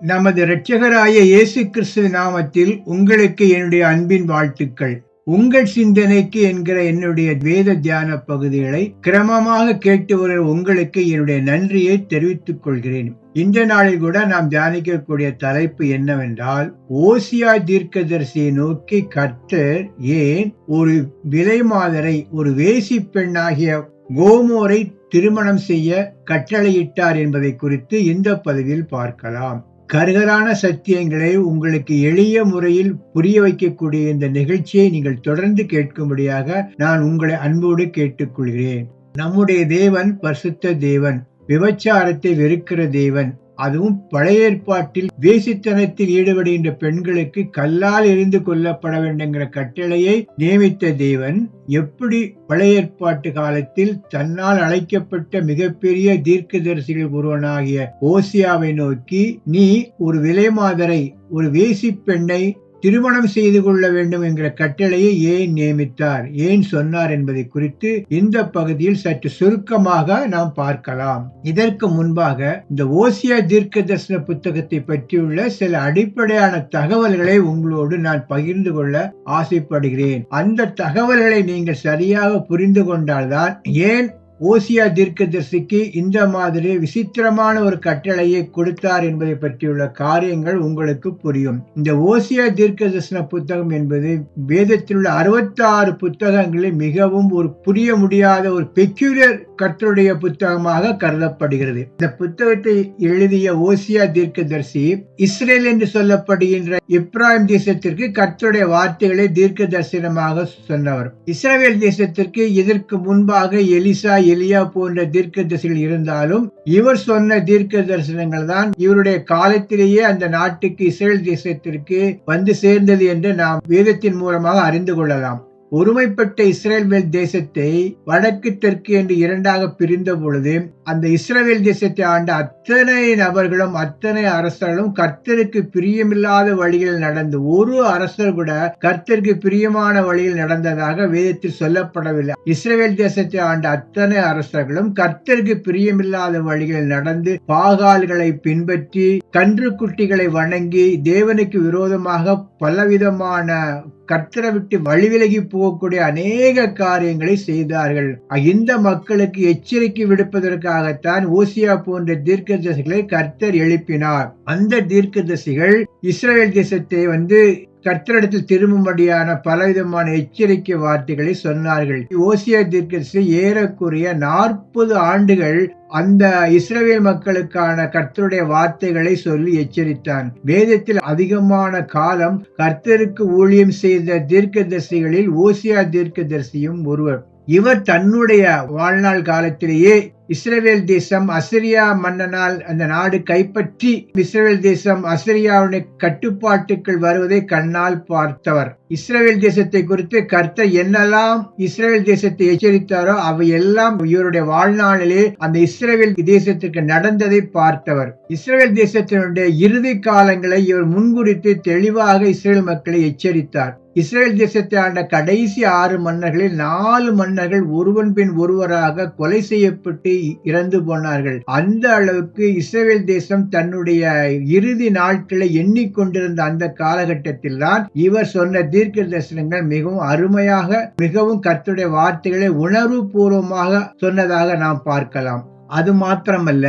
நமது இரட்சகராய இயேசு கிறிஸ்து நாமத்தில் உங்களுக்கு என்னுடைய அன்பின் வாழ்த்துக்கள். உங்கள் சிந்தனைக்கு என்கிற என்னுடைய வேத தியான பகுதிகளை கிரமமாக கேட்டு வர உங்களுக்கு என்னுடைய நன்றியை தெரிவித்துக் கொள்கிறேன். இந்த நாளில் கூட நாம் தியானிக்கக்கூடிய தலைப்பு என்னவென்றால் ஓசியா தீர்க்கதரிசியை நோக்கி கர்த்தர் ஏன் ஒரு விலை மாதரை ஒரு வேசி பெண்ணாகிய கோமோரை திருமணம் செய்ய கட்டளையிட்டார் என்பதை குறித்து இந்த பதிவில் பார்க்கலாம். கருகரான சத்தியங்களை உங்களுக்கு எளிய முறையில் புரிய வைக்கக்கூடிய இந்த நிகழ்ச்சியை நீங்கள் தொடர்ந்து கேட்கும்படியாக நான் உங்களை அன்போடு கேட்டுக்கொள்கிறேன். நம்முடைய தேவன் பரிசுத்த தேவன் விபச்சாரத்தை வெறுக்கிற தேவன். அதுவும் பழைய ஏற்பாட்டில் வேசித்தனத்தில் ஈடுபடுகின்ற பெண்களுக்கு கல்லால் எரிந்து கொல்லப்பட வேண்டுங்கிற கட்டளையை நியமித்த தேவன் எப்படி பழைய ஏற்பாட்டு காலத்தில் தன்னால் அழைக்கப்பட்ட மிகப்பெரிய தீர்க்கதரிசிகள் ஒருவனாகிய ஓசியாவை நோக்கி நீ ஒரு விலை மாதரை ஒரு வேசி பெண்ணை திருமணம் செய்து கொள்ள வேண்டும் என்கிற கட்டளையை ஏன் நியமித்தார்? ஏன் சொன்னார் என்பதை குறித்து இந்த பகுதியில் சற்று சுருக்கமாக நாம் பார்க்கலாம். இதற்கு முன்பாக இந்த ஓசியா தீர்க்க தரிசன புத்தகத்தை பற்றியுள்ள சில அடிப்படையான தகவல்களை உங்களோடு நான் பகிர்ந்து கொள்ள ஆசைப்படுகிறேன். அந்த தகவல்களை நீங்கள் சரியாக புரிந்து கொண்டால்தான் ஏன் ஓசியா தீர்க்கதரிசிக்கு இந்த மாதிரி விசித்திரமான ஒரு கட்டளையை கொடுத்தார் என்பதை பற்றியுள்ள காரியங்கள் உங்களுக்கு புரியும். இந்த ஓசியா தீர்க்க தரிசன புத்தகம் என்பது வேதத்தில் உள்ள அறுபத்தாறு புத்தகங்களில் மிகவும் ஒரு புரிய முடியாத ஒரு பெக்யூலர் கர்த்தருடைய புத்தகமாக கருதப்படுகிறது. இந்த புத்தகத்தை எழுதிய ஓசியா தீர்க்கதரிசி இஸ்ரேல் என்று சொல்லப்படுகின்ற இப்ராஹிம் தேசத்திற்கு கர்த்தருடைய வார்த்தைகளை தீர்க்க தரிசனமாக சொன்னவர். இஸ்ரேல் தேசத்திற்கு இதற்கு முன்பாக எலிசா எலியா போன்ற தீர்க்க தரிசிகள் இருந்தாலும் இவர் சொன்ன தீர்க்க தரிசனங்கள் தான் இவருடைய காலத்திலேயே அந்த நாட்டுக்கு இஸ்ரேல் தேசத்திற்கு வந்து சேர்ந்தது என்று நாம் வேதத்தின் மூலமாக அறிந்து கொள்ளலாம். ஒருமைப்பட்ட இஸ்ரேல்வேல் தேசத்தை வடக்கு தெற்கு என்று இரண்டாக பிரிந்த பொழுது அந்த இஸ்ரேல் தேசத்தை ஆண்ட அத்தனை நபர்களும் அத்தனை அரசர்களும் கர்த்தருக்கு பிரியமில்லாத வழியில் நடந்து ஒரு அரசர் கூட கர்த்தருக்கு பிரியமான வழியில் நடந்ததாக வேதத்தில் சொல்லப்படவில்லை. இஸ்ரேல் தேசத்தை ஆண்ட அத்தனை அரசர்களும் கர்த்தருக்கு பிரியமில்லாத வழியில் நடந்து பாகால்களை பின்பற்றி கன்று குட்டிகளை வணங்கி தேவனுக்கு விரோதமாக பலவிதமான கர்த்தரை விட்டு வழிவிலகி போகக்கூடிய அநேக காரியங்களை செய்தார்கள். இந்த மக்களுக்கு எச்சரிக்கை விடுப்பதற்காகத்தான் ஓசியா போன்ற தீர்க்க தசைகளை கர்த்தர் எழுப்பினார். அந்த தீர்க்க தசைகள் இஸ்ரேல் தேசத்தை வந்து கர்த்தரிடத்தில் திரும்பும்படியான பலவிதமான எச்சரிக்கை வார்த்தைகளை சொன்னார்கள். ஓசியா தீர்க்கரசு ஏறக்குறைய நாற்பது ஆண்டுகள் அந்த இஸ்ரேல் மக்களுக்கான கர்த்தருடைய வார்த்தைகளை சொல்லி எச்சரித்தான். வேதத்தில் அதிகமான காலம் கர்த்தருக்கு ஊழியம் செய்த தீர்க்கதரிசிகளில் ஓசியா தீர்க்கதரிசியும் ஒருவர். இவர் தன்னுடைய வாழ்நாள் காலத்திலேயே இஸ்ரேல் தேசம் அசிரியா மன்னனால் அந்த நாடு கைப்பற்றி இஸ்ரேல் தேசம் அசிரியாவுடைய கட்டுப்பாட்டுக்குள் வருவதை கண்ணால் பார்த்தவர். இஸ்ரேல் தேசத்தை குறித்து கர்த்தர் என்னெல்லாம் இஸ்ரேல் தேசத்தை எச்சரித்தாரோ அவை எல்லாம் இவருடைய வாழ்நாளிலே அந்த இஸ்ரேல் தேசத்திற்கு நடந்ததை பார்த்தவர். இஸ்ரேல் தேசத்தினுடைய இறுதி காலங்களை இவர் முன்குறித்து தெளிவாக இஸ்ரேல் மக்களை எச்சரித்தார். இஸ்ரேல் தேசத்தை ஆண்ட கடைசி ஆறு மன்னர்களில் நாலு மன்னர்கள் ஒருவன் பின் ஒருவராக கொலை செய்யப்பட்டு இறந்து போனார்கள். அந்த அளவுக்கு இஸ்ரேல் தேசம் தன்னுடைய இறுதி நாட்களை எண்ணிக்கொண்டிருந்த அந்த காலகட்டத்தில் தான் இவர் சொன்ன தீர்க்க தரிசனங்கள் மிகவும் அருமையாக மிகவும் கத்துடைய வார்த்தைகளை உணர்வு பூர்வமாக சொன்னதாக நாம் பார்க்கலாம். அது மாத்திரமல்ல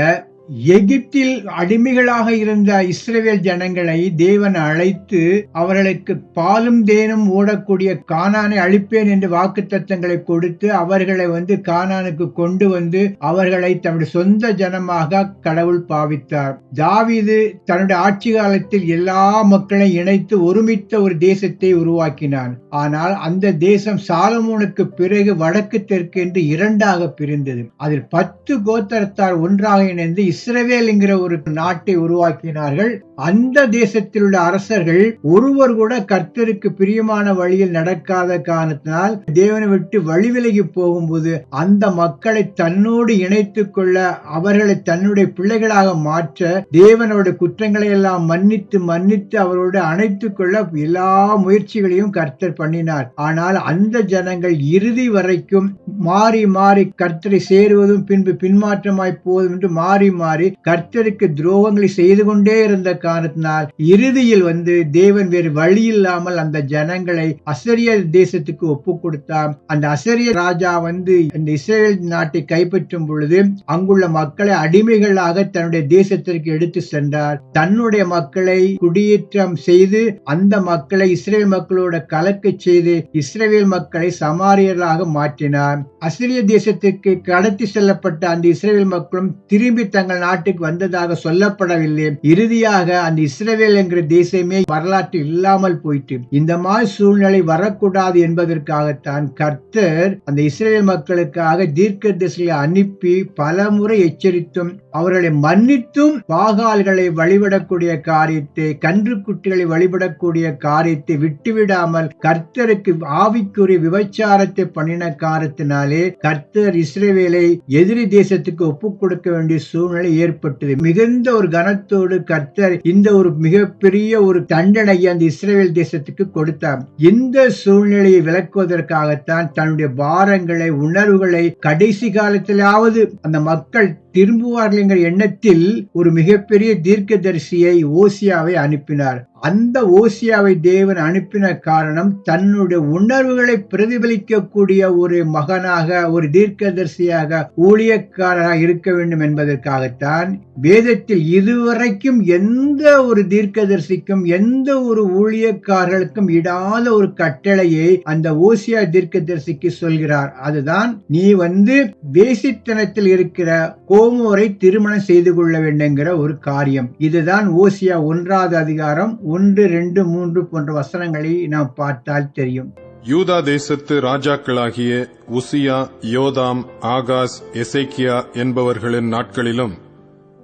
எகிப்தில் அடிமைகளாக இருந்த இஸ்ரேல் ஜனங்களை தேவன் அழைத்து அவர்களுக்கு பாலும் தேனும் ஓடக்கூடிய கானானை அழிப்பேன் என்று வாக்கு தத்தங்களை கொடுத்து அவர்களை வந்து கானானுக்கு கொண்டு வந்து அவர்களை தன்னுடைய சொந்த ஜனமாக கடவுள் பாவித்தார். தாவிது தன்னுடைய ஆட்சி காலத்தில் எல்லா மக்களையும் இணைத்து ஒருமித்த ஒரு தேசத்தை உருவாக்கினான். ஆனால் அந்த தேசம் சாலமோனுக்கு பிறகு வடக்கு தெற்கு என்று இரண்டாக பிரிந்தது. அதில் பத்து கோத்தரத்தார் ஒன்றாக இணைந்து இஸ்ரவேல் ஒரு நாட்டை உருவாக்கினார்கள். அந்த தேசத்தில் உள்ள அரசர்கள் ஒருவர் கூட கர்த்தருக்கு பிரியமான வழியில் நடக்காத காரணத்தினால் தேவனை விட்டு வழி விலகி போகும்போது அந்த மக்களை தன்னோடு இணைத்துக் கொள்ள அவர்களை தன்னுடைய பிள்ளைகளாக மாற்ற தேவனோட குற்றங்களை எல்லாம் மன்னித்து மன்னித்து அவரோடு அணைத்துக் கொள்ள எல்லா முயற்சிகளையும் கர்த்தர் பண்ணினார். ஆனால் அந்த ஜனங்கள் இறுதி வரைக்கும் மாறி மாறி கர்த்தரை சேருவதும் பின்பு பின்மாற்றமாய் போவதும் என்று மாறி மாறி மாறி கர்த்தருக்கு துரோகங்களை செய்து கொண்டே இருந்த காரணத்தினால் இறுதியில் வந்து தேவன் வேறு வழி இல்லாமல் அந்த ஜனங்களை அசரிய தேசத்துக்கு ஒப்பு கொடுத்தார் அந்த அசரிய ராஜா வந்து இந்த இஸ்ரேல் நாட்டை கைப்பற்றும் பொழுது அங்குள்ள மக்களை அடிமைகளாக தன்னுடைய தேசத்திற்கு எடுத்து சென்றார். தன்னுடைய மக்களை குடியேற்றம் செய்து அந்த மக்களை இஸ்ரேல் மக்களோட கலக்க செய்து இஸ்ரேல் மக்களை சமாரியர்களாக மாற்றினார். அசிரிய தேசத்திற்கு கடத்தி செல்லப்பட்ட அந்த இஸ்ரேல் மக்களும் திரும்பி தங்கள் நாட்டுக்கு வந்ததாக சொல்லப்படவில்லை. இறுதியாக அந்த இஸ்ரேல் என்கிற தேசமே வரலாற்று இல்லாமல் போயிட்டு இந்த மாதிரி சூழ்நிலை வரக்கூடாது என்பதற்காகத்தான் கர்த்தர் அந்த இஸ்ரேல் மக்களுக்காக தீர்க்க திசையை அனுப்பி பல முறை எச்சரித்தும் அவர்களை மன்னித்தும் பாகால்களை வழிபடக்கூடிய காரியத்தை கன்று குட்டிகளை வழிபடக்கூடிய காரியத்தை விட்டுவிடாமல் கர்த்தருக்கு ஆவிக்குரிய விபச்சாரத்தை பண்ணின காரணத்தினாலே கர்த்தர் இஸ்ரேவேலை எதிரி தேசத்துக்கு ஒப்புக் கொடுக்க வேண்டிய சூழ்நிலை ஏற்பட்டது. மிகுந்த ஒரு கனத்தோடு கர்த்தர் இந்த ஒரு மிகப்பெரிய ஒரு தண்டனையை அந்த இஸ்ரேல் தேசத்துக்கு கொடுத்தார். இந்த சூழ்நிலையை விளக்குவதற்காகத்தான் தன்னுடைய பாரங்களை உணர்வுகளை கடைசி காலத்திலாவது அந்த மக்கள் திரும்புவார்கள் என்கிற எண்ணத்தில் ஒரு மிகப்பெரிய தீர்க்கதரிசியை ஓசியாவை அனுப்பினார். அந்த ஓசியாவை தேவன் அனுப்பின காரணம் தன்னுடைய உணர்வுகளை பிரதிபலிக்கக்கூடிய ஒரு மகனாக ஒரு தீர்க்கதரிசியாக ஊழியக்காரராக இருக்க வேண்டும் என்பதற்காகத்தான் வேதத்தில் இதுவரைக்கும் எந்த ஒரு தீர்க்கதரிசிக்கும் எந்த ஒரு ஊழியக்காரர்களுக்கும் இடாத ஒரு கட்டளையை அந்த ஓசியா தீர்க்கதரிசிக்கு சொல்கிறார். அதுதான் நீ வந்து வேசித்தனத்தில் இருக்கிற கோமோரை திருமணம் செய்து கொள்ள வேண்டுங்கிற ஒரு காரியம். இதுதான் ஓசியா ஒன்றாவது அதிகாரம் ஒன்று ரெண்டு மூன்று போன்ற வசனங்களை நாம் பார்த்தால் தெரியும். யூதா தேசத்து ராஜாக்களாகிய உசியா யோதாம் ஆகாஸ் எசேக்கியா என்பவர்களின் நாட்களிலும்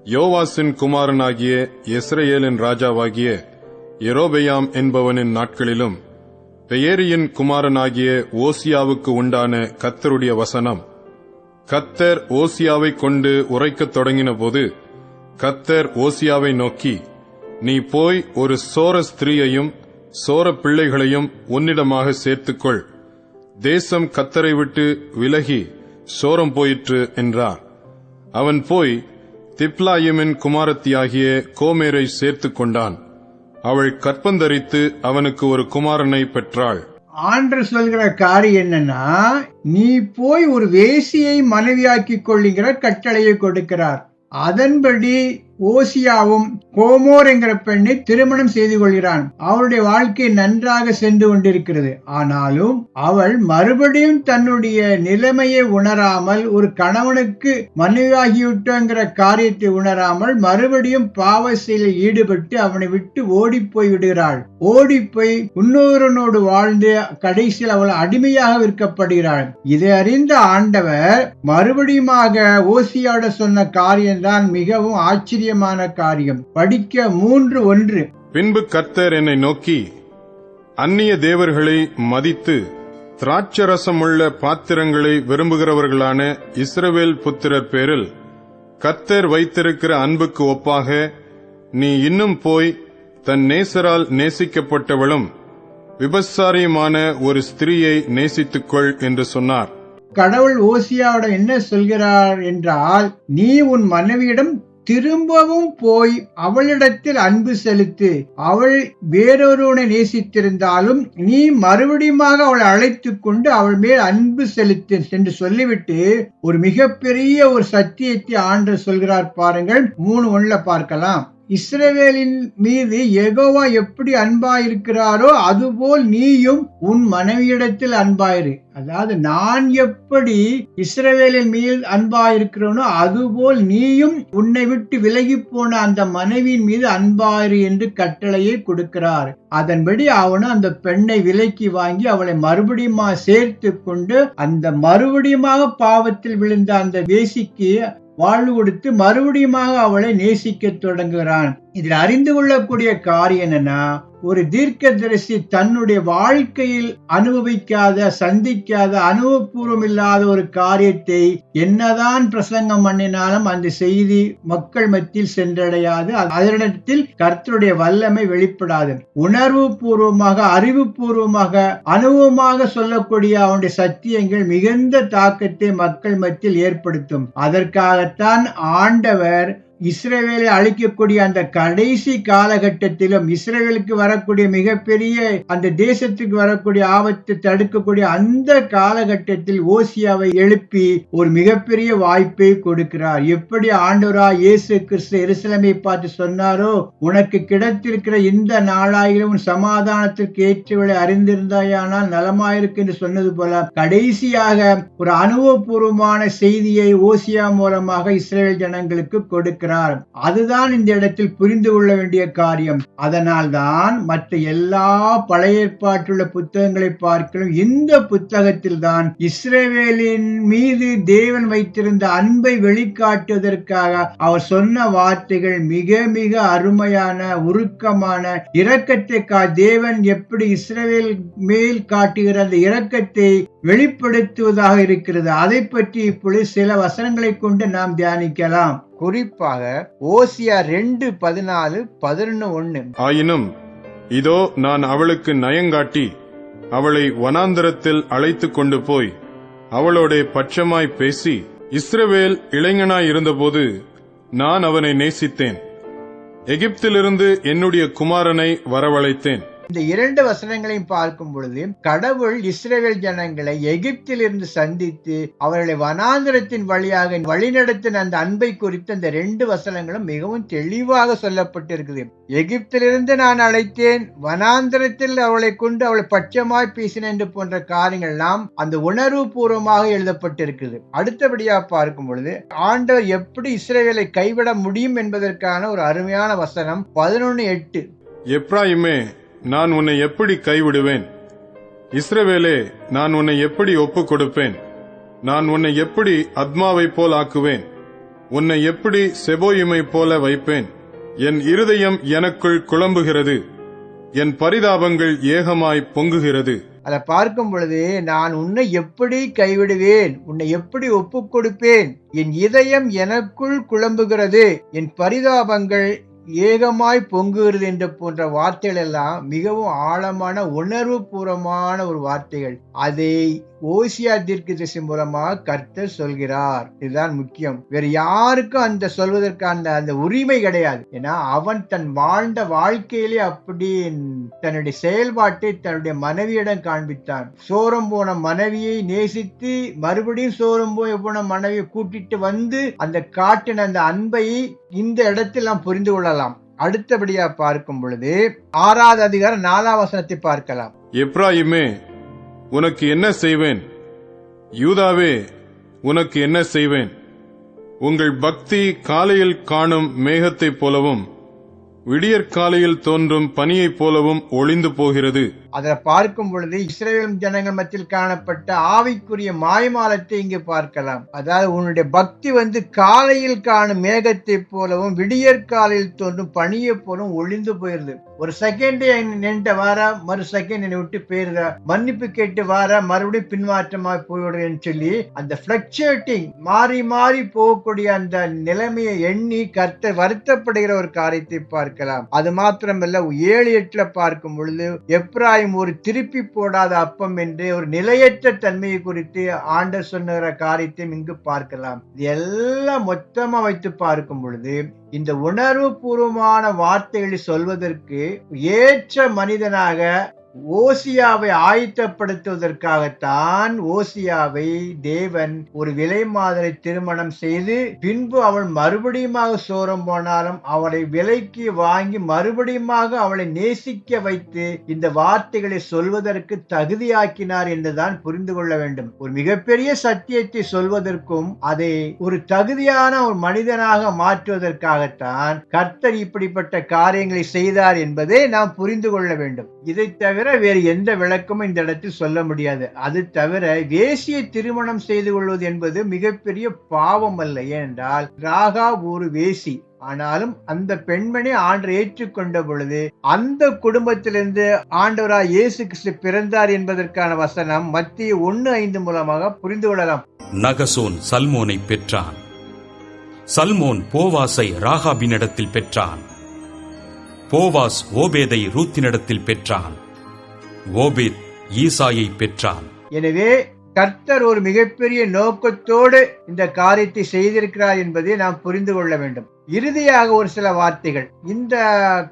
யோவாசின் குமாரனாகிய இஸ்ரேலின் ராஜாவாகிய எரோபெயாம் என்பவனின் நாட்களிலும் பெயரியின் குமாரனாகிய ஓசியாவுக்கு உண்டான கத்தருடைய வசனம் கத்தர் ஓசியாவை கொண்டு உரைக்கத் தொடங்கினபோது கத்தர் ஓசியாவை நோக்கி நீ போய் ஒரு சோர ஸ்திரீயையும் சோர பிள்ளைகளையும் உன்னிடமாக சேர்த்துக்கொள். தேசம் கத்தரை விட்டு விலகி சோரம் போயிற்று என்றார். அவன் போய் திப்லாயுமின் குமாரத்தியாகிய கோமேரை சேர்த்துக் கொண்டான் அவள் கற்பந்தரித்து அவனுக்கு ஒரு குமாரனை பெற்றாள். ஆண்டு சொல்கிற காரியம் என்னன்னா நீ போய் ஒரு வேசியை மனைவியாக்கி கொள்ளுங்கிற கட்டளையை கொடுக்கிறார். அதன்படி ஓசியாவும் கோமோர் என்கிற பெண்ணை திருமணம் செய்து கொள்கிறான். அவளுடைய வாழ்க்கை நன்றாக சென்று கொண்டிருக்கிறது. ஆனாலும் அவள் மறுபடியும் தன்னுடைய நிலைமையை உணராமல் ஒரு கணவனுக்கு மனைவியாகிவிட்டோங்கிற காரியத்தை உணராமல் மறுபடியும் பாவ செயலில் ஈடுபட்டு அவனை விட்டு ஓடி போய் விடுகிறாள். ஓடி போய் இன்னொருவனோடு வாழ்ந்து கடைசியில் அவள் அடிமையாக விற்கப்படுகிறாள். இதை அறிந்த ஆண்டவர் மறுபடியுமாக ஓசியாட சொன்ன காரியம்தான் மிகவும் ஆச்சரியமான காரியம். படிக்க மூன்று ஒன்று. பின்பு கர்த்தர் என்னை நோக்கி அந்நிய தேவர்களை மதித்து திராட்சரசமுள்ள பாத்திரங்களை விரும்புகிறவர்களான இஸ்ரவேல் புத்திரர் பேரில் கர்த்தர் வைத்திருக்கிற அன்புக்கு ஒப்பாக நீ இன்னும் போய் தன் நேசரால் நேசிக்கப்பட்டவளும் விபச்சாரியுமான ஒரு ஸ்திரீயை நேசித்துக்கொள் என்று சொன்னார். கடவுள் ஓசியாவோட என்ன சொல்கிறார் என்றால் நீ உன் மனைவியிடம் திரும்பவும் போய் அவளிடத்தில் அன்பு செலுத்து அவள் வேறொருவனை நேசித்திருந்தாலும் நீ மறுபடியுமாக அவளை அழைத்துக் கொண்டு அவள் மேல் அன்பு செலுத்து என்று சொல்லிவிட்டு ஒரு மிகப்பெரிய ஒரு சத்தியத்தை ஆண்டு சொல்கிறார் பாருங்கள். மூணு ஒண்ணுல பார்க்கலாம். இஸ்ரவேலின் மீது எகோவா எப்படி அன்பாயிருக்கிறாரோ அதுபோல் நீயும் உன் மனைவியிடத்தில் அன்பாயிரு. அதாவது நான் எப்படி இஸ்ரவேலின் மீது அன்பாயிருக்கிறோனோ அதுபோல் நீயும் உன்னை விட்டு விலகி போன அந்த மனைவியின் மீது அன்பாயிரு என்று கட்டளையை கொடுக்கிறார். அதன்படி அவனும் அந்த பெண்ணை விலைக்கு வாங்கி அவளை மறுபடியுமா சேர்த்து கொண்டு அந்த மறுபடியுமாக பாவத்தில் விழுந்த அந்த வேசிக்கு வாழ்வு கொடுத்து மறுபடியுமாக அவளை நேசிக்க தொடங்குகிறான். இதில் அறிந்து கொள்ளக்கூடிய காரியம் என்னன்னா ஒரு தீர்க்கதரிசி தன்னுடைய வாழ்க்கையில் அனுபவிக்காத சந்திக்காத அனுபவபூர்வம் இல்லாத ஒரு காரியத்தை என்னதான் பிரசங்கம் பண்ணினாலும் அந்த செய்தி மக்கள் மத்தியில் சென்றடையாது. அதனிடத்தில் கர்த்தருடைய வல்லமை வெளிப்படாது. உணர்வு பூர்வமாக அறிவுபூர்வமாக அனுபவமாக சொல்லக்கூடிய அவனுடைய சத்தியங்கள் மிகுந்த தாக்கத்தை மக்கள் மத்தியில் ஏற்படுத்தும். அதற்காகத்தான் ஆண்டவர் இஸ்ரேலை அழிக்கக்கூடிய அந்த கடைசி காலகட்டத்திலும் இஸ்ரேலுக்கு வரக்கூடிய மிகப்பெரிய அந்த தேசத்துக்கு வரக்கூடிய ஆபத்தை தடுக்கக்கூடிய அந்த காலகட்டத்தில் ஓசியாவை எழுப்பி ஒரு மிகப்பெரிய வாய்ப்பை கொடுக்கிறார். எப்படி ஆண்டவரா இயேசு கிறிஸ்து எருசலமை பார்த்து சொன்னாரோ உனக்கு கிடைத்திருக்கிற இந்த நாளாயிலும் சமாதானத்திற்கு ஏற்றவளை அறிந்திருந்தாயானால் நலமாயிருக்கு என்று சொன்னது போல கடைசியாக ஒரு அனுபவபூர்வமான செய்தியை ஓசியா மூலமாக இஸ்ரேல் ஜனங்களுக்கு கொடுக்கிறார். அதுதான் இந்த இடத்தில் புரிந்து கொள்ள வேண்டிய காரியம். அதனால் தான் மற்ற எல்லா பழைய ஏற்பாட்டுள்ள புத்தகங்களை பார்க்கிறோம் இந்த புத்தகத்தில் தான் இஸ்ரேவேலின் மீது தேவன் வைத்திருந்த அன்பை வெளிக்காட்டுவதற்காக அவர் சொன்ன வார்த்தைகள் மிக மிக அருமையான உருக்கமான இரக்கத்தை கா தேவன் எப்படி இஸ்ரேவேல் மேல் காட்டுகிற அந்த இரக்கத்தை வெளிப்படுத்துவதாக இருக்கிறது. அதை பற்றி இப்பொழுது சில வசனங்களை கொண்டு நாம் தியானிக்கலாம். குறிப்பாக ஓசியா ரெண்டு பதினாலு பதினொன்னு ஒன்று ஆயினும் இதோ நான் அவளுக்கு நயங்காட்டி அவளை வனாந்தரத்தில் அழைத்து கொண்டு போய் அவளோட பட்சமாய் பேசி இஸ்ரவேல் இளைஞனாய் இருந்தபோது நான் அவனை நேசித்தேன். எகிப்திலிருந்து என்னுடைய குமாரனை வரவழைத்தேன். இந்த இரண்டு வசனங்களையும் பார்க்கும் பொழுது கடவுள் இஸ்ரேல் ஜனங்களை எகிப்தில் இருந்து சந்தித்து அவர்களை வனாந்திரத்தின் வழியாக வழிநடத்தின அந்த அன்பை குறித்து அந்த ரெண்டு வசனங்களும் மிகவும் தெளிவாக சொல்லப்பட்டிருக்குது. எகிப்திலிருந்து நான் அழைத்தேன் வனாந்திரத்தில் அவளை கொண்டு அவளை பட்சமாய் பேசினேன் என்று போன்ற காரியங்கள் எல்லாம் அந்த உணர்வு பூர்வமாக எழுதப்பட்டிருக்குது. அடுத்தபடியா பார்க்கும் பொழுது ஆண்டவர் எப்படி இஸ்ரேலை கைவிட முடியும் என்பதற்கான ஒரு அருமையான வசனம் பதினொன்னு எட்டு. எப்ராயிமே நான் உன்னை எப்படி கைவிடுவேன்? இஸ்ரவேலே நான் உன்னை எப்படி ஒப்புக் கொடுப்பேன் நான் உன்னை எப்படி அத்மாவைப் போல் ஆக்குவேன்? உன்னை எப்படி செபோயுமை போல வைப்பேன்? என் இருதயம் எனக்குள் குழம்புகிறது. என் பரிதாபங்கள் ஏகமாய் பொங்குகிறது. அதை பார்க்கும் பொழுது நான் உன்னை எப்படி கைவிடுவேன்? உன்னை எப்படி ஒப்புக் கொடுப்பேன் என் இதயம் எனக்குள் குழம்புகிறது. என் பரிதாபங்கள் ஏகமாய் பொங்குகிறது என்ற போன்ற வார்த்தைகள் எல்லாம் மிகவும் ஆழமான உணர்வு பூர்வமான ஒரு வார்த்தைகள். அதை ஓசியா தீர்க்க திசை மூலமாக கர்த்தர் சொல்கிறார். இதுதான் முக்கியம். வேற யாருக்கும் அந்த சொல்வதற்கான அந்த உரிமை கிடையாது. ஏன்னா அவன் தன் வாழ்ந்த வாழ்க்கையிலே அப்படி தன்னுடைய செயல்பாட்டை தன்னுடைய மனைவியிடம் காண்பித்தான். சோரம் போன மனைவியை நேசித்து மறுபடியும் சோரம் போய் போன மனைவியை கூட்டிட்டு வந்து அந்த காட்டின அந்த அன்பை இந்த இடத்தில் நாம் புரிந்து கொள்ளலாம். அடுத்தபடியா பார்க்கும் பொழுது ஆறாவது அதிகாரம் நாலாம் வசனத்தை பார்க்கலாம். எப்ராயிமே உனக்கு என்ன செய்வேன்? யூதாவே உனக்கு என்ன செய்வேன்? உங்கள் பக்தி காலையில் காணும் மேகத்தைப் போலவும் விடியற்காலையில் தோன்றும் பனியைப் போலவும் ஒளிந்து போகிறது. அதை பார்க்கும் பொழுது இஸ்ரேல் ஜனங்கள் மத்தியில் காணப்பட்ட ஆவிக்குரிய மாய்மாலத்தை இங்கு பார்க்கலாம். அதாவது உன்னுடைய பக்தி வந்து காலையில் காணும் மேகத்தை போலவும் விடியற்காலையில் தோன்றும் பனியை போலவும் ஒளிந்து போயிருது ஒரு செகண்ட் நின்ற வாரா மறு செகண்ட் என்னை விட்டு போயிருதா மன்னிப்பு கேட்டு வாரா மறுபடியும் பின்மாற்றமா போயிடுறேன்னு சொல்லி அந்த பிளக்சுவேட்டிங் மாறி மாறி போகக்கூடிய அந்த நிலைமையை எண்ணி கருத்த வருத்தப்படுகிற ஒரு காரியத்தை பார்க்கலாம். அது மாத்திரமல்ல ஏழு எட்டுல பார்க்கும் பொழுது எப்ராயிம் ஒரு திருப்பி போடாத அப்பம் என்று ஒரு நிலையற்ற தன்மையை குறித்து ஆண்டர் சொன்னுகிற காரியத்தையும் இங்கு பார்க்கலாம். இது எல்லாம் மொத்தமா வைத்து பார்க்கும் பொழுது இந்த உணர்வு பூர்வமான வார்த்தைகளை சொல்வதற்கு ஏற்ற மனிதனாக ஓசியாவை ஆயத்தப்படுத்துவதற்காகத்தான் ஓசியாவை தேவன் ஒரு விலை மாதிரி திருமணம் செய்து பின்பு அவள் மறுபடியுமாக சோரம் போனாலும் அவளை விலைக்கு வாங்கி மறுபடியுமாக அவளை நேசிக்க வைத்து இந்த வார்த்தைகளை சொல்வதற்கு தகுதியாக்கினார் என்றுதான் புரிந்து கொள்ள வேண்டும். ஒரு மிகப்பெரிய சத்தியத்தை சொல்வதற்கும் அதை ஒரு தகுதியான ஒரு மனிதனாக மாற்றுவதற்காகத்தான் கர்த்தர் இப்படிப்பட்ட காரியங்களை செய்தார் என்பதை நாம் புரிந்து கொள்ள வேண்டும். இதை தவிர வேறு எந்த விளக்கமும் இந்த இடத்தில் சொல்ல முடியாது. அது தவிர வேசிய திருமணம் செய்து கொள்வது என்பது மிகப்பெரிய பாவம் அல்ல. ஏனென்றால் ராகா ஒரு வேசி. ஆனாலும் அந்த பெண்மணி ஆண்டை ஏற்றுக்கொண்ட பொழுது அந்த குடும்பத்திலிருந்து ஆண்டவராய் இயேசு கிறிஸ்து பிறந்தார் என்பதற்கான வசனம் மத்திய ஒன்னு ஐந்து மூலமாக புரிந்து கொள்ளலாம். நகசோன் சல்மோனை பெற்றான். சல்மோன் போவாசை ராகாபினிடத்தில் பெற்றான். போவாஸ் ஓபேதை ரூத்தினிடத்தில் பெற்றான். ஓபேத் ஈசாயை பெற்றான். எனவே கர்த்தர் ஒரு மிகப்பெரிய நோக்கத்தோடு இந்த காரியத்தை செய்திருக்கிறார் என்பதை நாம் புரிந்து கொள்ள வேண்டும். இறுதியாக ஒரு சில வார்த்தைகள். இந்த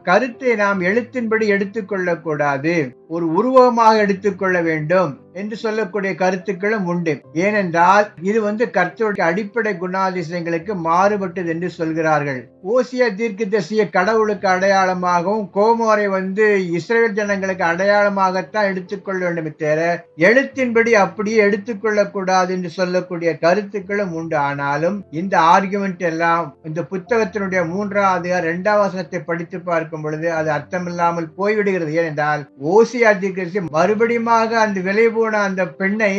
கருத்தை நாம் எழுத்தின்படி எடுத்துக்கொள்ளக்கூடாது. ஒரு உருவகமாக எடுத்துக்கொள்ள வேண்டும். என்று சொல்லக்கூடிய கருத்துக்களும் உண்டு. ஏனென்றால் இது வந்து கர்த்தருடைய அடிப்படை குணாதிசயங்களுக்கு மாறுபட்டது என்று சொல்கிறார்கள். ஓசிய தீர்க்கதரிசிய கடவுளுக்கு அடையாளமாகவும் கோமோரை வந்து இஸ்ரேல் ஜனங்களுக்கு அடையாளமாகத்தான் எடுத்துக்கொள்ள வேண்டும் தவிர எழுத்தின்படி அப்படியே எடுத்துக்கொள்ளக்கூடாது என்று சொல்லக்கூடிய கருத்துக்களும் உண்டு. ஆனாலும் இந்த ஆர்குமெண்ட் எல்லாம் இந்த புத்தகத்தினுடைய மூன்றாவது இரண்டாவது வசனத்தை படித்து பார்க்கும் பொழுது அது அர்த்தமில்லாமல் போய்விடுகிறது. ஏனென்றால் ஓசியா தீர்க்க மறுபடியுமாக அந்த விலை போன அந்த பெண்ணை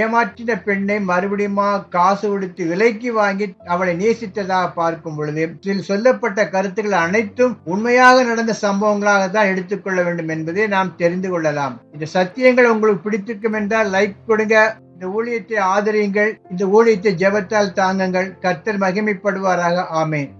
ஏமாற்றின பெண்ணை மறுபடியும் காசு கொடுத்து விலைக்கு வாங்கி அவளை நேசித்ததாக பார்க்கும் பொழுது இதில் சொல்லப்பட்ட கருத்துக்கள் அனைத்தும் உண்மையாக நடந்த சம்பவங்களாக தான் எடுத்துக்கொள்ள வேண்டும் என்பதை நாம் தெரிந்து கொள்ளலாம். இந்த சத்தியங்கள் உங்களுக்கு பிடித்திருக்கும் என்றால் லைக் கொடுங்க. இந்த ஊழியத்தை ஆதரியுங்கள். இந்த ஊழியத்தை ஜெபத்தால் தாங்குங்கள். கர்த்தர் மகிமைப்படுவாராக. ஆமேன்.